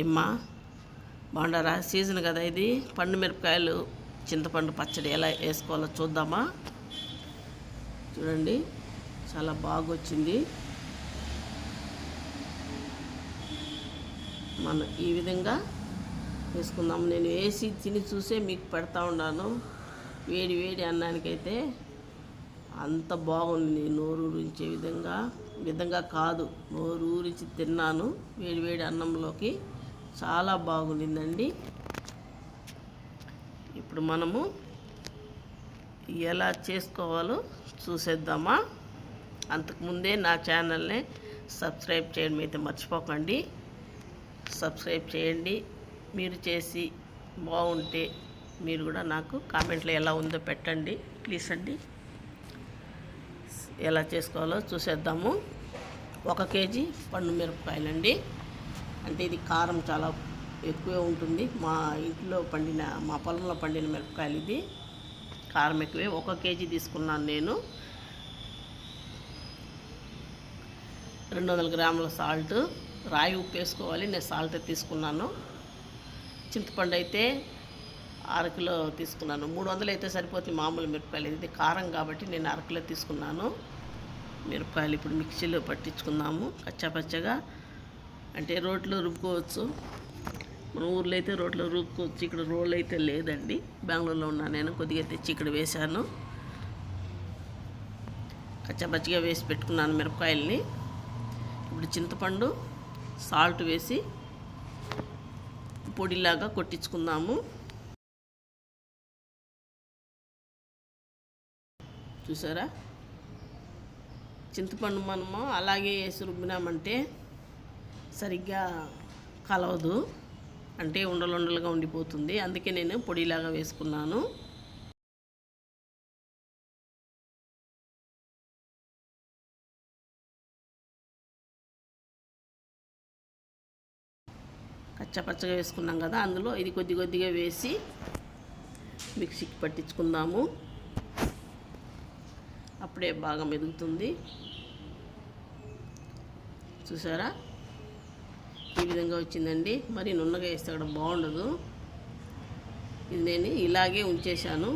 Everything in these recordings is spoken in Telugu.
ఏమ్మా బాగుండారా సీజన్ కదా ఇది. పండు మిరపకాయలు చింతపండు పచ్చడి ఎలా వేసుకోవాలో చూద్దామా? చూడండి చాలా బాగా వచ్చింది మనం ఈ విధంగా వేసుకుందాం. నేను వేసి తిని చూసే మీకు పెడతా ఉన్నాను. వేడి వేడి అన్నానికైతే అంత బాగుంది. నోరు ఊరించే విధంగా విధంగా కాదు. నోరు ఊరించి తిన్నాను. వేడి వేడి అన్నంలోకి చాలా బాగుండిందండి ఇప్పుడు మనము ఎలా చేసుకోవాలో చూసేద్దామా. అంతకుముందే నా ఛానల్ని సబ్స్క్రైబ్ చేయడం అయితే మర్చిపోకండి. సబ్స్క్రైబ్ చేయండి. మీరు చేసి బాగుంటే మీరు కూడా నాకు కామెంట్లో ఎలా ఉందో పెట్టండి. ప్లీజ్ అండి. ఎలా చేసుకోవాలో చూసేద్దాము. ఒక కేజీ పండు మిరపకాయలండి. అంటే ఇది కారం చాలా ఎక్కువే ఉంటుంది. మా ఇంట్లో పండిన మా పొలంలో పండిన మిరపకాయలు ఇది. కారం ఎక్కువే. ఒక కేజీ తీసుకున్నాను నేను. రెండు వందల గ్రాముల సాల్ట్. రాయి ఉప్పు వేసుకోవాలి. నేను సాల్ట్ తీసుకున్నాను. చింతపండు అయితే అర కిలో తీసుకున్నాను. మూడు వందలు అయితే సరిపోతుంది మామూలు మిరపకాయలు. ఇది కారం కాబట్టి నేను అరకిలో తీసుకున్నాను. మిరపకాయలు ఇప్పుడు మిక్సీలో పట్టించుకుందాము. కచ్చాపచ్చగా అంటే రోడ్లో రుబ్బుకోవచ్చు. మన ఊర్లో అయితే రోడ్లో రుబ్బుకోవచ్చు. ఇక్కడ రోడ్లు అయితే లేదండి. బెంగళూరులో ఉన్నా నేను కొద్దిగా తెచ్చి ఇక్కడ వేశాను. కచ్చాపచ్చిగా వేసి పెట్టుకున్నాను మిరపకాయల్ని. ఇప్పుడు చింతపండు సాల్ట్ వేసి పొడిలాగా కొట్టించుకుందాము. చూసారా? చింతపండు మనము అలాగే వేసి రుబ్బినామంటే సరిగ్గా కలవదు. అంటే ఉండలుండలుగా ఉండిపోతుంది. అందుకే నేను పొడిలాగా వేసుకున్నాను. కచ్చపచ్చగా వేసుకున్నాం కదా అందులో ఇది కొద్ది కొద్దిగా వేసి మిక్సీకి పట్టించుకుందాము. అప్పుడే బాగా మెదుగుతుంది. చూసారా? ఈ విధంగా వచ్చిందండి. మరి నున్నగా వేస్తే అక్కడ బాగుండదు. ఇది నేను ఇలాగే ఉంచేశాను.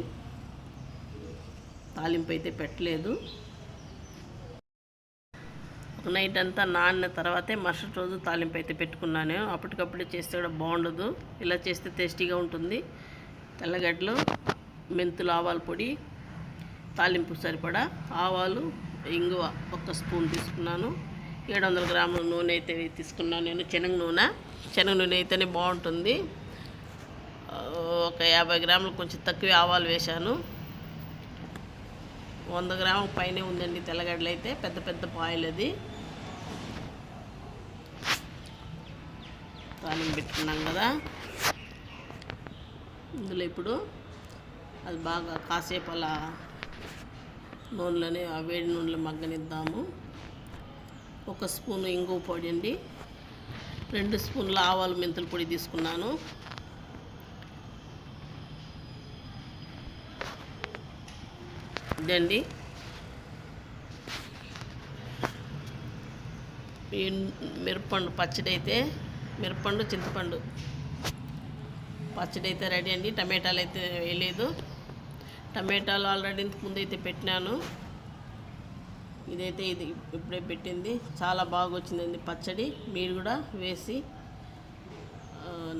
తాలింపు అయితే పెట్టలేదు. ఒక నైట్ అంతా నాన్న తర్వాతే మరుసటి రోజు తాలింపు అయితే పెట్టుకున్నాను. అప్పటికప్పుడే చేస్తే కూడా బాగుండదు. ఇలా చేస్తే టేస్టీగా ఉంటుంది. తెల్లగడ్డలు మెంతులు ఆవాల పొడి తాలింపు సరిపడా ఆవాలు ఇంగువ ఒక స్పూన్ తీసుకున్నాను. ఏడు వందల గ్రాముల నూనె అయితే తీసుకున్నాను నేను. శనగ నూనె. శనగ నూనె అయితేనే బాగుంటుంది. ఒక యాభై గ్రాములు కొంచెం తక్కువ ఆవాలు వేశాను. వంద గ్రాముల పైనే ఉందండి తెల్లగడ్డలు అయితే. పెద్ద పెద్ద పాయలు అది. తాలింపు పెట్టుకున్నాం కదా. ఇందులో ఇప్పుడు అది బాగా కాసేపు అలా నూనెలోనే ఆ వేడి నూనెలో మగ్గనిద్దాము. ఒక స్పూన్ ఇంగువ పొడి అండి. రెండు స్పూన్ల ఆవాలు మెంతుల పొడి తీసుకున్నాను. ఇదండి. మిరపండు పచ్చడి అయితే మిరపండు చింతపండు. పచ్చడి అయితే రెడీ అండి. టమాటాలు అయితే వేయలేదు. టమాటాలు ఆల్రెడీ ఇంతకు ముందు అయితే పెట్టినాను. ఇదైతే ఇది ఇప్పుడే పెట్టింది. చాలా బాగా వచ్చిందండి పచ్చడి. మీరు కూడా వేసి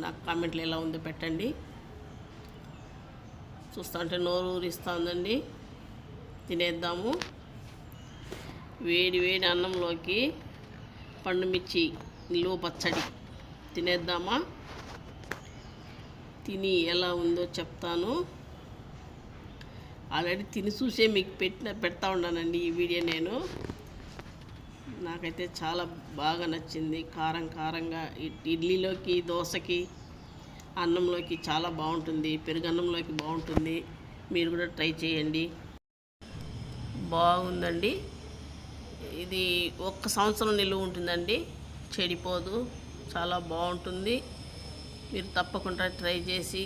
నాకు కామెంట్లు ఎలా ఉందో పెట్టండి. చూస్తా ఉంటే నోరు ఊరిస్తూ ఉందండి తినేద్దాము. వేడి వేడి అన్నంలోకి పండు మిర్చి నిలువ పచ్చడి తినేద్దామా? తిని ఎలా ఉందో చెప్తాను. ఆల్రెడీ తిని చూసే మీకు పెట్టిన పెడతా ఉన్నానండి ఈ వీడియో నేను. నాకైతే చాలా బాగా నచ్చింది. కారం కారంగా ఇడ్లీలోకి దోశకి అన్నంలోకి చాలా బాగుంటుంది. పెరుగన్నంలోకి బాగుంటుంది. మీరు కూడా ట్రై చేయండి. బాగుందండి. ఇది ఒక్క సంవత్సరం నిలువ ఉంటుందండి. చెడిపోదు. చాలా బాగుంటుంది. మీరు తప్పకుండా ట్రై చేసి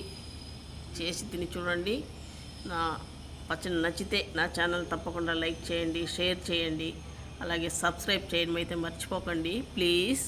చేసి తిని చూడండి. నా పచ్చడి నచ్చితే నా ఛానల్ తప్పకుండా లైక్ చేయండి షేర్ చేయండి. అలాగే సబ్స్క్రైబ్ చేయడం అయితే మర్చిపోకండి. ప్లీజ్.